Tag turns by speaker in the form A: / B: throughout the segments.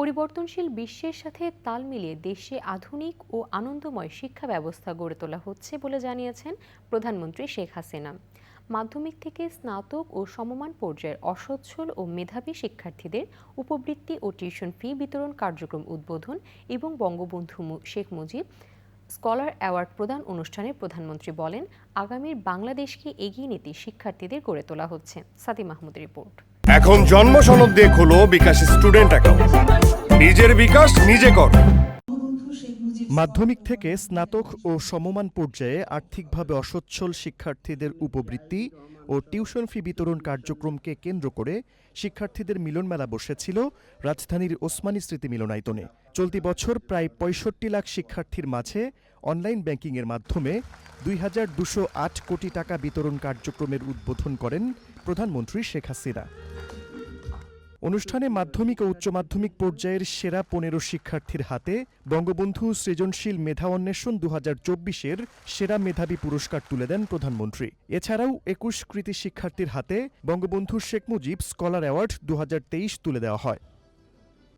A: পরিবর্তনশীল বিশ্বের সাথে তাল মিলিয়ে দেশে আধুনিক ও আনন্দময় শিক্ষা ব্যবস্থা গড়ে তোলা হচ্ছে বলে জানিয়েছেন প্রধানমন্ত্রী শেখ হাসিনা। মাধ্যমিক থেকে স্নাতক ও সমমান পর্যায়ের অসচ্ছল ও মেধাবী শিক্ষার্থীদের উপবৃত্তি ও টিউশন ফি বিতরণ কার্যক্রম উদ্বোধন এবং বঙ্গবন্ধু শেখ মুজিব স্কলার অ্যাওয়ার্ড প্রদান অনুষ্ঠানে প্রধানমন্ত্রী বলেন, আগামীর বাংলাদেশকে এগিয়ে নিতে শিক্ষার্থীদের গড়ে তোলা হচ্ছে। সাদি মাহমুদ রিপোর্ট।
B: এখন জন্ম সনদ দিয়ে খোলো বিকাশ স্টুডেন্ট অ্যাকাউন্ট। নিজের বিকাশ নিজে কর।
C: মাধ্যমিক থেকে স্নাতক ও সমমান পর্যায়ে আর্থিকভাবে অসচ্ছল শিক্ষার্থীদের উপবৃত্তি ও টিউশন ফি বিতরণ কার্যক্রমকে কেন্দ্র করে শিক্ষার্থীদের মিলনমেলা বসেছিল রাজধানীর ওসমানী স্মৃতি মিলনায়তনে। চলতি বছর প্রায় পঁয়ষট্টি লাখ শিক্ষার্থীর মাঝে অনলাইন ব্যাংকিংয়ের মাধ্যমে দুই হাজার দুশো আট কোটি টাকা বিতরণ কার্যক্রমের উদ্বোধন করেন প্রধানমন্ত্রী শেখ হাসিনা। অনুষ্ঠানে মাধ্যমিক ও উচ্চ মাধ্যমিক পর্যায়ের সেরা পনেরো শিক্ষার্থীর হাতে বঙ্গবন্ধু সৃজনশীল মেধা অন্বেষণ দু হাজার সেরা মেধাবী পুরস্কার তুলে দেন প্রধানমন্ত্রী। এছাড়াও একুশ কৃতি শিক্ষার্থীর হাতে বঙ্গবন্ধু শেখ মুজিব স্কলার অ্যাওয়ার্ড দু হাজার তেইশ তুলে দেওয়া হয়।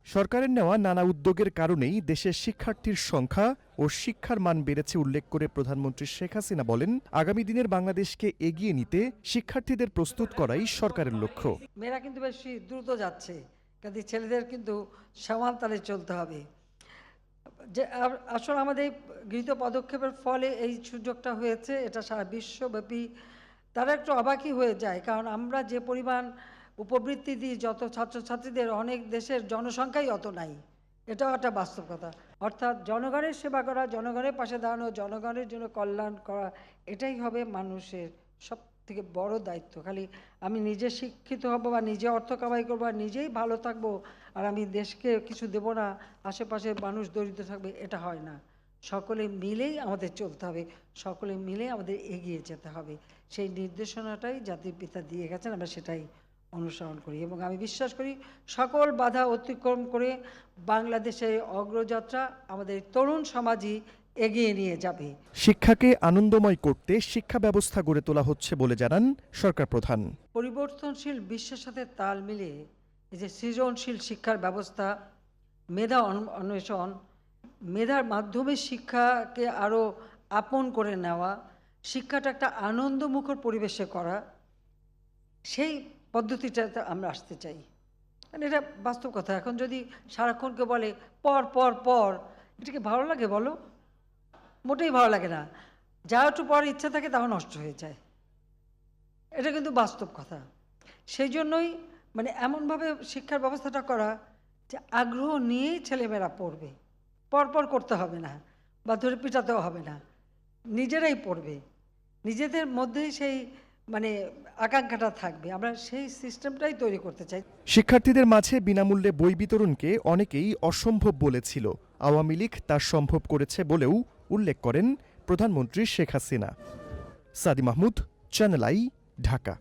C: সরকারের নেওয়া নানা উদ্যোগের কারণেই দেশের শিক্ষার্থীর সংখ্যা ও শিক্ষার মান বেড়েছে উল্লেখ করে প্রধানমন্ত্রী শেখ হাসিনা বলেন, আগামী দিনের বাংলাদেশকে এগিয়ে নিতে শিক্ষার্থীদের প্রস্তুত করাই সরকারের লক্ষ্য।
D: মেয়েরা কিন্তু বেশি দ্রুত যাচ্ছে, কাজে ছেলেদের কিন্তু সমান তালে চলতে হবে। যে আসলে আমাদের গৃহীত পদক্ষেপের ফলে এই সুযোগটা হয়েছে, এটা সারা বিশ্বব্যাপী। তারা একটু অবাকই হয়ে যায়, কারণ আমরা যে পরিমাণ উপবৃত্তি দিই যত ছাত্রছাত্রীদের, অনেক দেশের জনসংখ্যাই অত নাই। এটাও একটা বাস্তব কথা। অর্থাৎ জনগণের সেবা করা, জনগণের পাশে দাঁড়ানো, জনগণের জন্য কল্যাণ করা, এটাই হবে মানুষের সব থেকে বড় দায়িত্ব। খালি আমি নিজে শিক্ষিত হব বা নিজে অর্থ কামাই করব আর নিজেই ভালো থাকব আর আমি দেশকে কিছু দেবো না আশেপাশের মানুষ দরিদ্র থাকবে, এটা হয় না। সকলে মিলেই আমাদের চলতে হবে, সকলে মিলে আমাদের এগিয়ে যেতে হবে। সেই নির্দেশনাটাই জাতির পিতা দিয়ে গেছেন, আমরা সেটাই অনুসরণ করি এবং আমি বিশ্বাস করি সকল বাধা অতিক্রম করে বাংলাদেশের অগ্রযাত্রা আমাদের তরুণ সমাজই এগিয়ে নিয়ে যাবে।
C: শিক্ষাকে আনন্দময় করতে শিক্ষা ব্যবস্থা গড়ে তোলা হচ্ছে বলে জানান সরকার প্রধান।
D: পরিবর্তনশীল বিশ্বের সাথে তাল মিলিয়ে এই যে সৃজনশীল শিক্ষার ব্যবস্থা মেধা অন্বেষণ মেধার মাধ্যমে শিক্ষাকে আরও আপন করে নেওয়া শিক্ষাটা একটা আনন্দমুখর পরিবেশে করা সেই পদ্ধতিটাতে আমরা আসতে চাই। কারণ এটা বাস্তব কথা। এখন যদি সারাক্ষণকে বলে পর পর পর এটাকে ভালো লাগে বলো? মোটেই ভালো লাগে না। যা একটু পর ইচ্ছা থাকে তাও নষ্ট হয়ে যায়। এটা কিন্তু বাস্তব কথা। সেই জন্যই মানে এমনভাবে শিক্ষার ব্যবস্থাটা করা যে আগ্রহ নিয়েই ছেলেমেয়েরা পড়বে। পরপর করতে হবে না বা ধরে পিটাতেও হবে না। নিজেরাই পড়বে। নিজেদের মধ্যেই সেই মানে আকাঙ্ক্ষাটা থাকবে। আমরা সেই সিস্টেমটাই তৈরি করতে চাই।
C: শিক্ষার্থীদের মাঝে বিনামূল্যে বই বিতরণকে অনেকেই অসম্ভব বলেছিল। আওয়ামী লীগ তা সম্ভব করেছে বলেও উল্লেখ করেন প্রধানমন্ত্রী Sheikh Hasina. Sadi Mahmud, channel I, Dhaka.